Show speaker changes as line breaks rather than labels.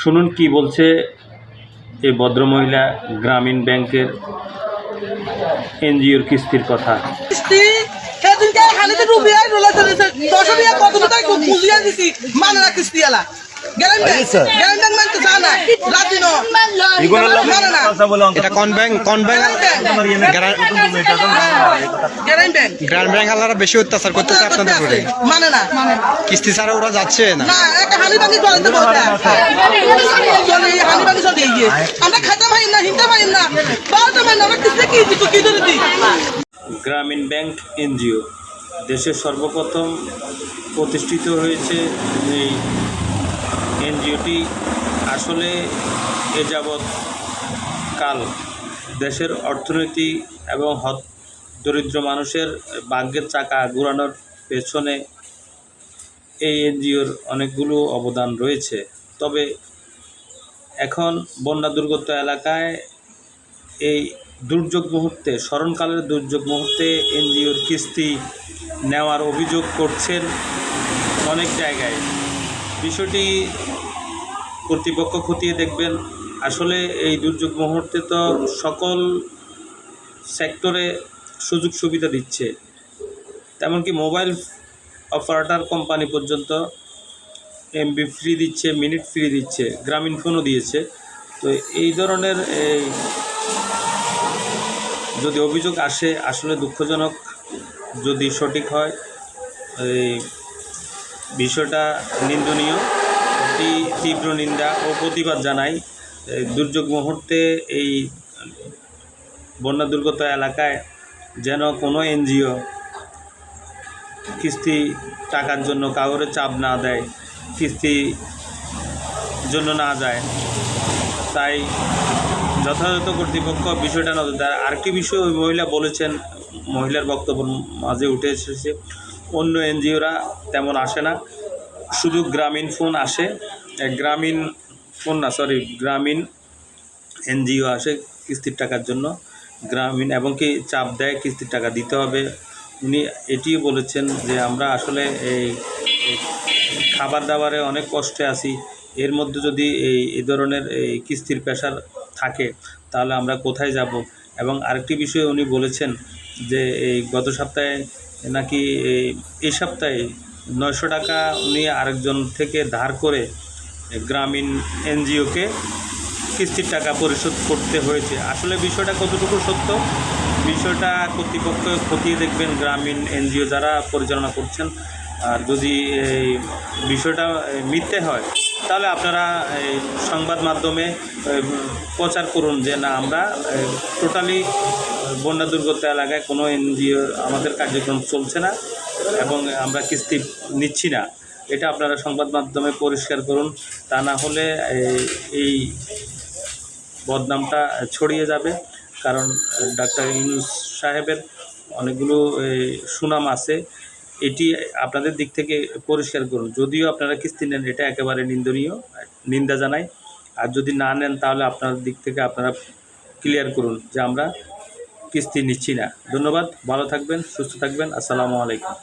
শুনুন কি বলছে এই ভদ্রমহিলা গ্রামীণ ব্যাংকের এনজিওর কিস্তির কথা।
বুঝিয়ে কিস্তি মানে মানে
গ্রাম ব্যাংক? বেশি অত্যাচার করতেছে আপনাদের উপরে।
মানে না।
কিস্তি ছাড়া ওরা যাচ্ছে না।
আমরা খাতে পাই না হিনতে
গ্রামীণ ব্যাংক এনজিও। দেশের সর্বপ্রথম প্রতিষ্ঠিত হয়েছে এই এনজিওটি আসলে এ যাবৎ কাল দেশের অর্থনীতি এবং হত দরিদ্র মানুষের ভাগ্যের চাকা ঘোরানোর পেছনে এই এনজিওর অনেকগুলো অবদান রয়েছে। তবে এখন বন্যা দুর্গত এলাকায় এই দুর্যোগ মুহূর্তে, স্মরণকালের দুর্যোগ মুহূর্তে এনজিওর কিস্তি নেওয়ার অভিযোগ করছেন অনেক জায়গায়। বিষয়টি কর্তৃপক্ষ খতিয়ে দেখবেন। আসলে এই দুর্যোগ মুহূর্তে তো সকল সেক্টরে সুযোগ সুবিধা দিচ্ছে। তেমনকি মোবাইল অপারেটর কোম্পানি পর্যন্ত এমবি ফ্রি দিচ্ছে মিনিট ফ্রি দিচ্ছে, গ্রামীণ ফোনও দিয়েছে। তো এই ধরনের এই যদি অভিযোগ আসে, আসলে দুঃখজনক যদি সঠিক হয়, এই বিষয়টা নিন্দনীয়। অতি তীব্র নিন্দা ও প্রতিবাদ জানাই দুর্যোগ মুহূর্তে এই বন্যা দুর্গত এলাকায় যেন কোনো এনজিও কিস্তি টাকার জন্য কাগজে চাপ না দেয়, কিস্তি জন্য না যায়। তাই যথাযথ কর্তৃপক্ষ বিষয়টা নজর দেয়। আরেকটি বিষয় ওই মহিলা বলেছেন, মহিলার বক্তব্য মাঝে উঠে এসেছে, অন্য এনজিওরা তেমন আসে না। শুধু গ্রামীণ ফোন আসে গ্রামীণ ফোন না সরি গ্রামীণ এনজিও আসে কিস্তির টাকার জন্য। গ্রামীণ এবং কি চাপ দেয় কিস্তির টাকা দিতে হবে। উনি এটিও বলেছেন যে আমরা আসলে এই খাবার দাবারে অনেক কষ্টে আছি। এর মধ্যে যদি এই, এ ধরনের এই কিস্তির পেশার থাকে, তাহলে আমরা কোথায় যাব? এবং আরেকটি বিষয়ে উনি বলেছেন যে এই গত সপ্তাহে নাকি এই সপ্তাহে নয়শো টাকা উনি আরেকজন থেকে ধার করে গ্রামীণ এনজিওকে কিস্তির টাকা পরিশোধ করতে হয়েছে। আসলে বিষয়টা কতটুকু সত্য? বিষয়টা কর্তৃপক্ষ খতিয়ে দেখবেন গ্রামীণ এনজিও যারা পরিচালনা করছেন। আর যদি এই বিষয়টা মিথ্যে হয়, তাহলে আপনারা এই সংবাদ মাধ্যমে প্রচার করুন যে না, আমরা টোটালি বন্যা দুর্গত এলাকায় কোনো এনজিও আমাদের কার্যক্রম চলছে না। এবং আমরা কিস্তি নিচ্ছি না। এটা আপনারা সংবাদ মাধ্যমে পরিষ্কার করুন। তা না হলে এই- বদনামটা ছড়িয়ে যাবে। কারণ ডাক্তার ইউনুস সাহেবের অনেকগুলো সুনাম আছে। এটি আপনাদের দিক থেকে পরিষ্কার করুন। যদিও আপনারা কিস্তি নেন, এটা একেবারে নিন্দনীয়, নিন্দা জানাই। আর যদি না নেন, তাহলে আপনার দিক থেকে আপনারা ক্লিয়ার করুন যে আমরা কিস্তি নিচ্ছি না। ধন্যবাদ ভালো থাকবেন সুস্থ থাকবেন আসসালামু আলাইকুম।